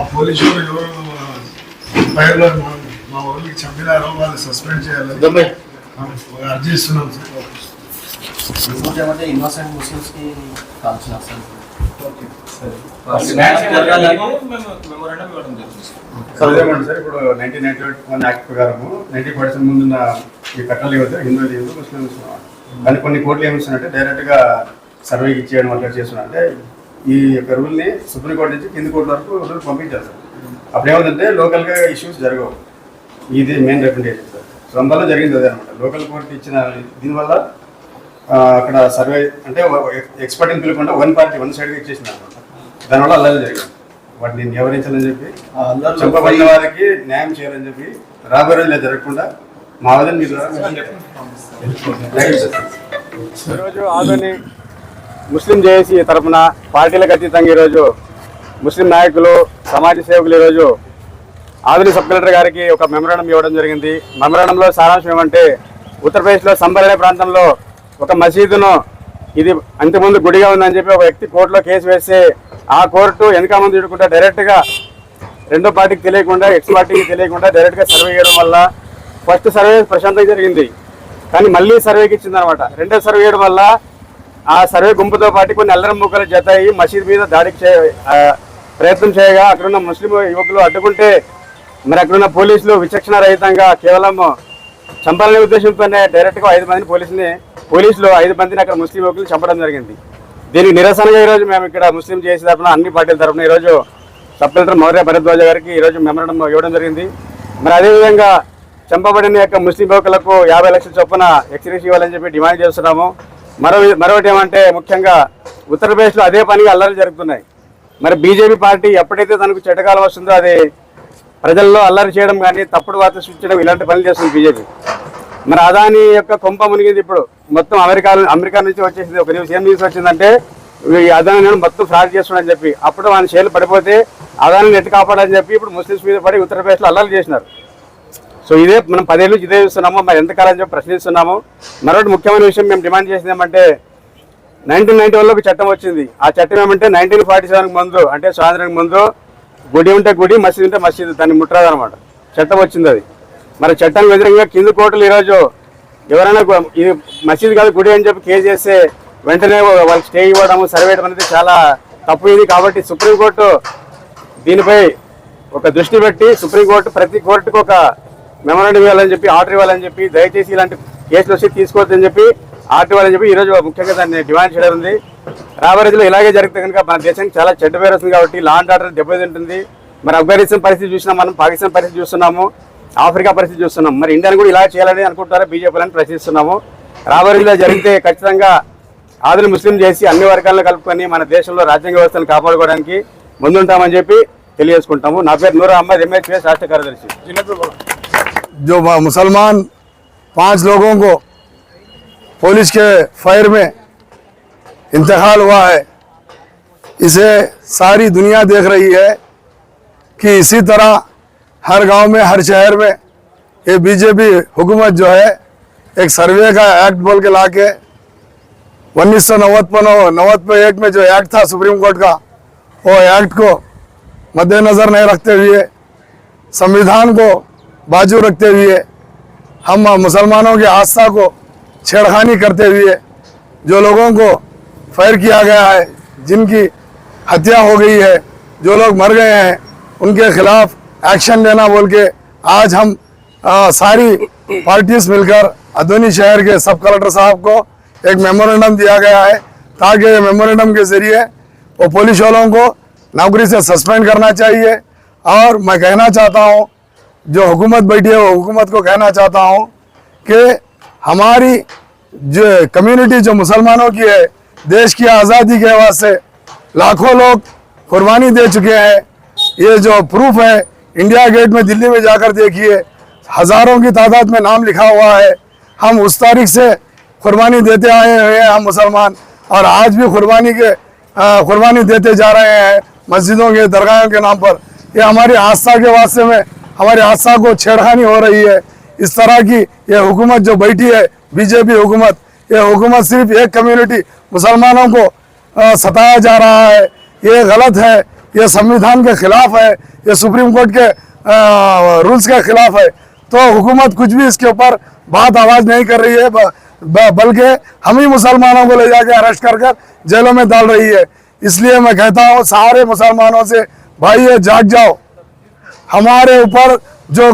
ఆ పోలీసు ఎవరు? ఫైర్లో మా మా ఊరికి చంపినారో వాళ్ళు సస్పెండ్ చేయాలి. అర్జీ ఇస్తున్నాం సార్. ఇన్నోసెంట్ చదివేమండి సార్. ఇప్పుడు నైన్టీన్ నైన్టీ వన్ యాక్ట్ ప్రకారము నైన్టీ పర్సెంట్ ముందున్న ఈ కట్టలు ఇవ్వదు హిందూ హిందూ ముస్లిమ్స్ కానీ కొన్ని కోర్టులు ఏమిస్తున్నారంటే డైరెక్ట్గా సర్వే ఇచ్చేయడం వల్ల చేస్తున్నారు అంటే ఈ యొక్క రూల్ని సుప్రీంకోర్టు నుంచి కింది కోర్టు వరకు రూల్ పంపించారు సార్ అప్పుడు ఏమవుతుందంటే లోకల్గా ఇష్యూస్ జరగవు. ఇది మెయిన్ రికమెండేషన్ సార్. సో అందువల్ల జరిగింది అదే అనమాట లోకల్ కోర్టు ఇచ్చిన దీనివల్ల ఆ, అక్కడ సర్వే అంటే ఎక్స్పర్ట్ని పిలవకుండా వన్ పార్టీ వన్ సైడ్గా ఇచ్చేసింది అనమాట దానివల్ల అల్లరి జరిగింది. వాటిని నివారించాలని చెప్పి చెప్పబడిన వారికి న్యాయం చేయాలని చెప్పి రాబోయే రోజులు ఇలా జరగకుండా మా వదిన మీ ద్వారా థ్యాంక్ యూ సార్ ఈరోజు ఆదోని ముస్లిం జేఏసీ తరఫున పార్టీలకు అతీతంగా ఈరోజు ముస్లిం నాయకులు సమాజ సేవకులు ఈరోజు ఆధునిక సబ్ కలెక్టర్ గారికి ఒక మెమరాండం ఇవ్వడం జరిగింది. మెమరాండంలో సారాంశం ఏమంటే ఉత్తరప్రదేశ్లో సంబర్ అనే ప్రాంతంలో ఒక మసీదును ఇది అంతకుముందు గుడిగా ఉందని చెప్పి ఒక వ్యక్తి కోర్టులో కేసు వేస్తే ఆ కోర్టు వెనక ముందు చూడకుండా డైరెక్ట్గా రెండో పార్టీకి తెలియకుండా ఎక్స్ పార్టీకి తెలియకుండా డైరెక్ట్గా సర్వే చేయడం వల్ల ఫస్ట్ సర్వే ప్రశాంతంగా జరిగింది. కానీ మళ్ళీ సర్వేకి ఇచ్చింది అనమాట రెండో సర్వే చేయడం వల్ల ఆ సర్వే గుంపుతో పాటు కొన్ని అల్లరం ముక్కలు జత అయ్యి మసీద్ మీద దాడికి చే ప్రయత్నం చేయగా అక్కడున్న ముస్లిం యువకులు అడ్డుకుంటే మరి అక్కడున్న పోలీసులు విచక్షణ రహితంగా కేవలం చంపాలనే ఉద్దేశంతోనే డైరెక్ట్గా ఐదు మందిని పోలీసుని పోలీసులు ఐదు మందిని అక్కడ ముస్లిం యువకులు చంపడం జరిగింది. దీనికి నిరసనగా ఈరోజు మేము ఇక్కడ ముస్లిం చేసే తరఫున అన్ని పార్టీల తరఫున ఈరోజు సబ్ కలెక్టర్ మౌర్య భరద్వాజ గారికి ఈరోజు మెమరం ఇవ్వడం జరిగింది. మరి అదేవిధంగా చంపబడిన యొక్క ముస్లిం యువకులకు యాభై లక్షల చొప్పున ఎక్స్రేస్ ఇవ్వాలని చెప్పి డిమాండ్ చేస్తున్నాము. మరో మరొకటి ఏమంటే ముఖ్యంగా ఉత్తరప్రదేశ్లో అదే పనిగా అల్లరి జరుగుతున్నాయి. మరి బీజేపీ పార్టీ ఎప్పుడైతే తనకు చెడ్డకాలం వస్తుందో అది ప్రజల్లో అల్లరి చేయడం కానీ తప్పుడు వార్త సృష్టించడం ఇలాంటి పనులు చేస్తుంది బీజేపీ. మరి అదాని యొక్క కొంప మునిగింది ఇప్పుడు. మొత్తం అమెరికా అమెరికా నుంచి వచ్చేసింది. ఒక న్యూస్ ఏం న్యూస్ వచ్చిందంటే ఈ అదాని మొత్తం ఫ్రాడ్ చేస్తున్నాడని చెప్పి. అప్పుడు ఆయన షేర్లు పడిపోతే అదాని నెట్ కాపాడని చెప్పి ఇప్పుడు ముస్లిమ్స్ మీద పడి ఉత్తరప్రదేశ్లో అల్లరి చేసినారు. సో ఇదే మనం పదేళ్ళు ఇదే చూస్తున్నాము మరి ఎంతకాలం చెప్పి ప్రశ్నిస్తున్నాము. మరొకటి ముఖ్యమైన విషయం మేము డిమాండ్ చేసింది ఏమంటే నైన్టీన్ నైన్టీ వన్లో ఒక చట్టం వచ్చింది. ఆ చట్టం ఏమంటే నైన్టీన్ ఫార్టీ సెవెన్కి ముందు అంటే స్వాతంత్రానికి ముందు గుడి ఉంటే గుడి మసీదు ఉంటే మసీదు దాన్ని ముట్టరాదు అనమాట చట్టం వచ్చింది అది. మరి చట్టానికి వ్యతిరేకంగా కింద కోర్టులు ఈరోజు ఎవరైనా ఇది మసీదు కాదు గుడి అని చెప్పి కేసు చేస్తే వెంటనే వాళ్ళకి స్టే ఇవ్వడం సర్వే అనేది చాలా తప్పు ఇది కాబట్టి సుప్రీంకోర్టు దీనిపై ఒక దృష్టి పెట్టి సుప్రీంకోర్టు ప్రతి కోర్టుకు ఒక మెమరాండం ఇవ్వాలని చెప్పి ఆర్డర్ ఇవ్వాలని చెప్పి దయచేసి ఇలాంటి కేసులు వచ్చి తీసుకోవద్దని చెప్పి ఆర్డర్ ఇవ్వాలని చెప్పి ఈరోజు ముఖ్యంగా దాన్ని డిమాండ్ చేయడం ఉంది. రాబోయే ఇలాగే జరిగితే కనుక మన దేశానికి చాలా చెడ్డ పేరు వస్తుంది కాబట్టి లా అండ్ ఆర్డర్ దెబ్బతింటుంది మరి ఆఫ్ఘనిస్తాన్ పరిస్థితి చూసినాం మనం పాకిస్తాన్ పరిస్థితి చూస్తున్నాము ఆఫ్రికా పరిస్థితి చూస్తున్నాం. మరి ఇండియాని కూడా ఇలా చేయాలని అనుకుంటారా బీజేపీలని ప్రశ్నిస్తున్నాము. రాబోయే రోజుల్లో జరిగితే ఖచ్చితంగా ఆదులు ముస్లిం చేసి అన్ని వర్గాలను కలుపుకొని మన దేశంలో రాజ్యాంగ వ్యవస్థను కాపాడుకోవడానికి ముందుంటామని చెప్పి తెలియజేసుకుంటాము. నా పేరు నూరు అహ్మద్ ఎంఎస్పీఎస్ రాష్ట్ర కార్యదర్శి. जो मुसलमान पाँच लोगों को पुलिस के फायर में इंतकाल हुआ है, इसे सारी दुनिया देख रही है कि इसी तरह हर गाँव में, हर शहर में ये बीजेपी हुकूमत जो है, एक सर्वे का एक्ट बोल के ला के उन्नीस सौ नवत एक में जो एक्ट था सुप्रीम कोर्ट का, वो एक्ट को मद्देनज़र नहीं रखते हुए संविधान को बाजू रखते हुए हम मुसलमानों की आस्था को छेड़खानी करते हुए जो लोगों को फायर किया गया है जिनकी हत्या हो गई है जो लोग मर गए हैं उनके खिलाफ एक्शन लेना बोल के आज हम आ, सारी पार्टीज़ मिलकर अदोनी शहर के सब कलेक्टर साहब को एक मेमोरेंडम दिया गया है ताकि मेमोरेंडम के ज़रिए वो पुलिस वालों को नौकरी से सस्पेंड करना चाहिए। और मैं कहना चाहता हूँ जो हुकूमत बैठी है, वो हुकूमत को कहना चाहता हूँ कि हमारी जो कम्युनिटी जो मुसलमानों की है, देश की आज़ादी के वास्ते लाखों लोग कुर्बानी दे चुके हैं। ये जो प्रूफ है इंडिया गेट में दिल्ली में जाकर देखिए, हज़ारों की तादाद में नाम लिखा हुआ है। हम उस तारीख से कुर्बानी देते आए हुए हैं, हम मुसलमान। और आज भी कुर्बानी के कुर्बानी देते जा रहे हैं मस्जिदों के, दरगाहों के नाम पर। ये हमारी आस्था के वास्ते में हमारी आस्था को छेड़खानी हो रही है। इस तरह की ये हुकूमत जो बैठी है, बीजेपी हुकूमत, ये हुकूमत सिर्फ़ एक कम्युनिटी मुसलमानों को सताया जा रहा है। ये गलत है, ये संविधान के खिलाफ है, ये सुप्रीम कोर्ट के रूल्स के खिलाफ है। तो हुकूमत कुछ भी इसके ऊपर बात आवाज़ नहीं कर रही है बल्कि हम ही मुसलमानों को ले जाके अरेस्ट कर कर जेलों में डाल रही है। इसलिए मैं कहता हूँ, सारे मुसलमानों से, भाई ये जाग जाओ। हमारे ऊपर जो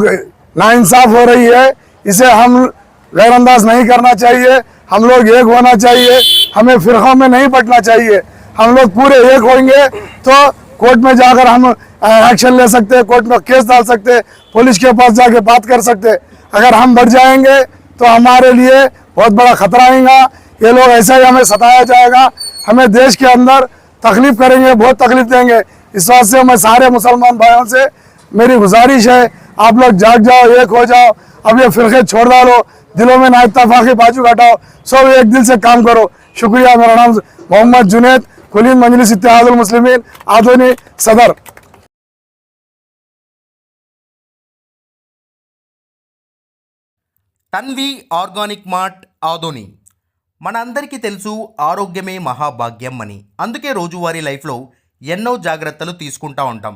नाइंसाफ हो रही है, इसे हम गैरअंदाज नहीं करना चाहिए। हम लोग एक होना चाहिए। हमें फिरकों में नहीं बटना चाहिए। हम लोग पूरे एक होंगे तो कोर्ट में जाकर हम एक्शन ले सकते हैं कोर्ट में केस डाल सकते हैं पुलिस के पास जाके बात कर सकते। अगर हम बढ़ जाएँगे तो हमारे लिए बहुत बड़ा खतरा आएगा। ये लोग ऐसा ही हमें सताया जाएगा। हमें देश के अंदर तकलीफ़ करेंगे, बहुत तकलीफ़ देंगे। इस बात से मैं सारे मुसलमान भाइयों से मेरी गुजारिश है आप लोग जाग जाओ एक हो जाओ अब ये फिरके छोड़ डालो दिलों में ना इतफाकी बाजू हटाओ सब एक दिल से काम करो शुक्रिया मेरा नाम मोहम्मद जुनेद कुलीन मजलिस इत्तेहादुल मुस्लिमीन आधुनी सदर తన్వి ఆర్గానిక్ మార్ట్ ఆదోని మనందరికీ తెలుసు ఆరోగ్యమే మహాభాగ్యం అని అందుకే రోజువారీ లైఫ్లో ఎన్నో జాగ్రత్తలు తీసుకుంటా ఉంటాం